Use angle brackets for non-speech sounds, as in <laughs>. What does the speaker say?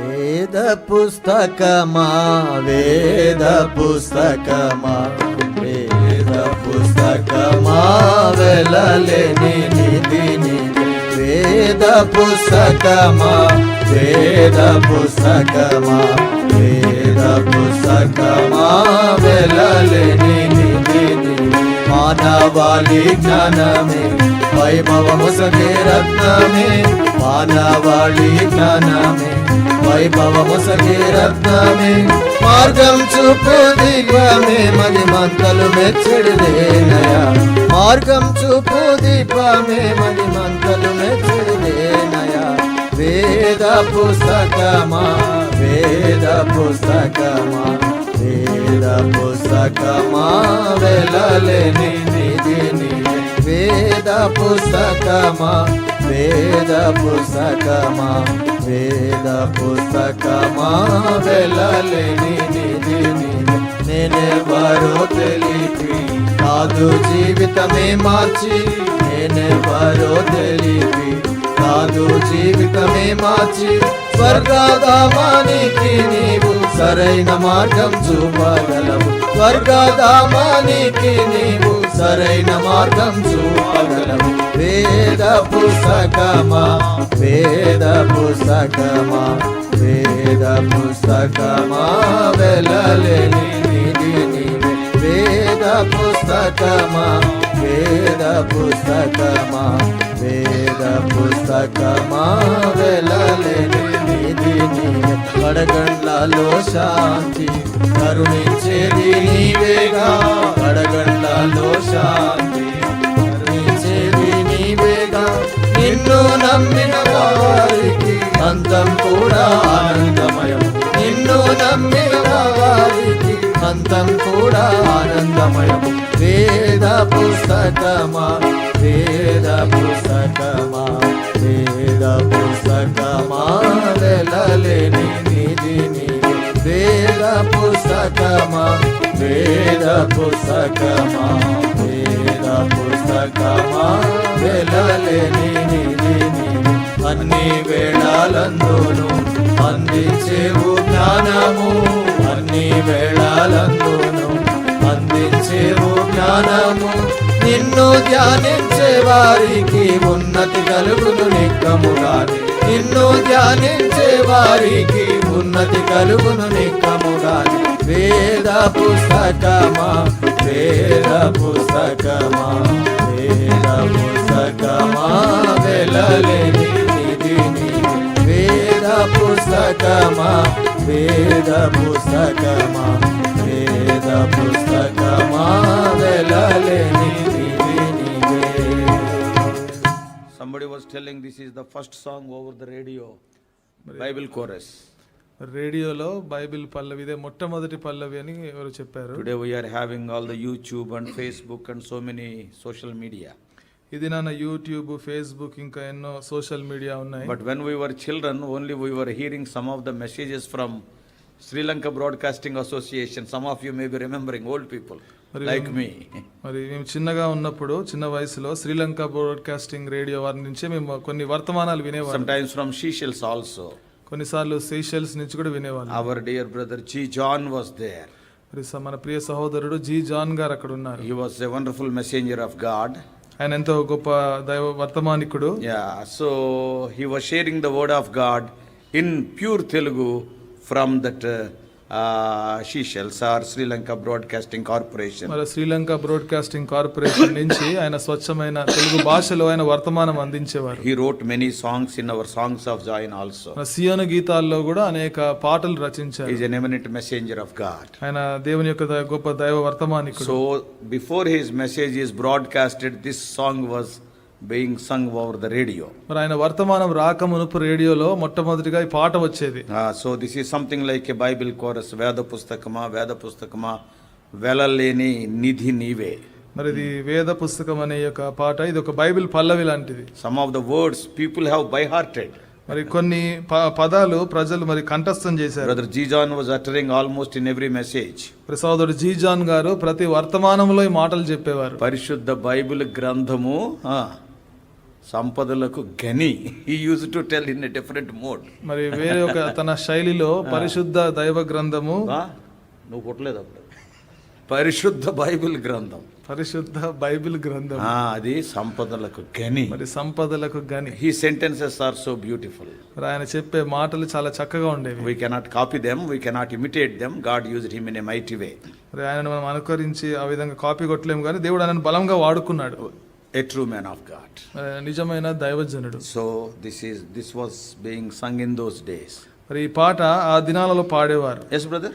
వేద పుస్తకమా వేద పుస్తకమా వేద పుస్తకమా వెళ్ళలేని నిధిని వేద పుస్తకమా వేద పుస్తకమా వేద పుస్తకమా వెళ్ళలేని నిధిని నిధి. మానవాళి జ్ఞానమే వైభవము సగే రత్నమే మానవాళి జ్ఞానమే వైభవము సగే రత్నమే మార్గం చూపు దీపమే మది మంతలు మెచ్చడిదేనయ మార్గం చూపు దీపమే మది మంతలు మెచ్చడిదేనయ వేద పుస్తకమా వేద పుస్తకమా వేద పుస్తకమా వెళ్ళలేని పుస్తకమా? వేద పుస్తకమా? వేద పుస్తకమా? వెళ్ళలేని నిధి నేనెవరో తెలిపి. కాదు జీవితమే మార్చి నేనెవరో తెలిపి. కాదు జీవితమే మార్చి స్వర్గధామానికి నీవు సరైన మార్గం చూపగలవు. స్వర్గధామానికి నీవు సరైన మార్గం చూపగలవు. వేద పుస్తకమా వేద పుస్తకమా వేద పుస్తకమా వెళ్ళలేని వేద పుస్తకమా వేద పుస్తకమా వేద పుస్తకమా వెళ్ళలేని నిధి నీవే కడగండ్లలో శాంతి కరుణించేది నీవేగా కడగండ్లలో శాంతి కరుణించేది నీవేగా నిన్ను నమ్మిన వారికి అంతం కూడా ఆనందమయం. నిన్ను నమ్మిన వారికి అంతం కూడా ఆనందమయం. వేద పుస్తకమా వేద పుస్తకమా వేద పుస్తకమా వెళ్ళలేని నిధి వేద పుస్తకమా వేద పుస్తకమా వేద పుస్తకమా వెలలేని నిధి అన్ని వేళాలందును అందించేవు జ్ఞానము. అన్ని వేళాలందును అందించేవు జ్ఞానము. నిన్ను ధ్యానించే వారికి ఉన్నతి కలుగును నిక్కముగాని. నిన్ను ధ్యానించే వారికి ఉన్నతి కలుగును నిక్కముగాని. వేద పుస్తకమా వేద పుస్తకమా వేద పుస్తకమా వెళ్ళలేని వేద పుస్తకమా వేద పుస్తకమా వేద పుస్తకమా వెళ్ళలేని telling this is the first song over the radio Bible chorus రేడియోలో బైబిల్ పల్లవి ఇదే మొట్టమొదటి పల్లవి అని ఎవరు చెప్పారు? Today we are having all the YouTube and Facebook and so many social media ఇది నాన్న యూట్యూబ్ ఫేస్బుక్ ఇంకా ఎన్నో సోషల్ మీడియా ఉన్నాయి. But when we were children only we were hearing some of the messages from Sri Lanka Broadcasting Association. Some of you may be remembering, old people మరి like me. మరి మేము చిన్నగా ఉన్నప్పుడు చిన్న వయసులో శ్రీలంక బ్రాడ్కాస్టింగ్ రేడియో వారి నుంచే మేము కొన్ని వర్తమానాలు వినేవాళ్ళం Sometimes from Seychelles also. కొన్నిసార్లు సీషెల్స్ నుంచి కూడా వినేవాళ్ళం Our dear brother G. John was there. మరి స- మన ప్రియ సహోదరుడు జీ జాన్ గారు అక్కడ ఉన్నారు He was a wonderful messenger of God. ఆయన ఎంతో గొప్ప దైవ వర్తమానికుడు Yeah, so he was sharing the word of God in pure Telugu from that uh, uh, Seychelles or Sri Lanka Broadcasting Corporation. మరి శ్రీలంక బ్రాడ్కాస్టింగ్ కార్పొరేషన్ నుంచి ఆయన స్వచ్ఛమైన తెలుగు భాషలో ఆయన వర్తమానం అందించేవారు He wrote many songs in our Songs of Zion also. మన సియోను గీతాల్లో కూడా అనేక పాటలు రచించారు He's an eminent messenger of God. ఆయన దేవుని యొక్క గొప్ప దైవ వర్తమానికుడు So before his message is broadcasted, this song was being sung over the radio. మరి ఆయన వర్తమానం రాక మునుపు రేడియోలో మొట్టమొదటిగా ఈ పాట వచ్చేది Uh, so this is something like a Bible chorus, Veda Pustakama, Veda Pustakama, Velaleni Nidhi Nive. మరి ఇది వేద పుస్తకం అనే యొక్క పాట ఇది ఒక బైబిల్ పల్లవి లాంటిది Some of the words people have by hearted. మరి కొన్ని పదాలు ప్రజలు మరి కంఠస్థం చేశారు Brother G. John was uttering almost in every message. మరి సోదరుడు జీ జాన్ గారు ప్రతి వర్తమానంలో ఈ మాటలు చెప్పేవారు పరిశుద్ధ బైబిల్ గ్రంథము సంపదలకు గని ఈ use to tell in different mode మరి వేరే ఒక తన శైలిలో <laughs> పరిశుద్ధ దైవ గ్రంథము నువ్వు పుట్టలేదు అప్పుడు. పరిశుద్ధ బైబిల్ గ్రంథం. పరిశుద్ధ బైబిల్ గ్రంథం. అది సంపదలకు గని మరి సంపదలకు గని he sentences are so beautiful మరి ఆయన చెప్పే మాటలు చాలా చక్కగా ఉండేవి. We cannot copy them we cannot imitate them God use him in a mighty way మరి ఆయనను మనం అనుకరించి ఆ విధంగా కాపీ కొట్టలేము కానీ దేవుడు ఆయనను బలంగా వాడుకున్నాడు. మ్యాన్ ఆఫ్ గాడ్ మరి ఆయన నిజమైన దైవజనుడు. So this is this was being sung in those days మరి ఈ పాట ఆ దినాలలో పాడేవారు. Yes brother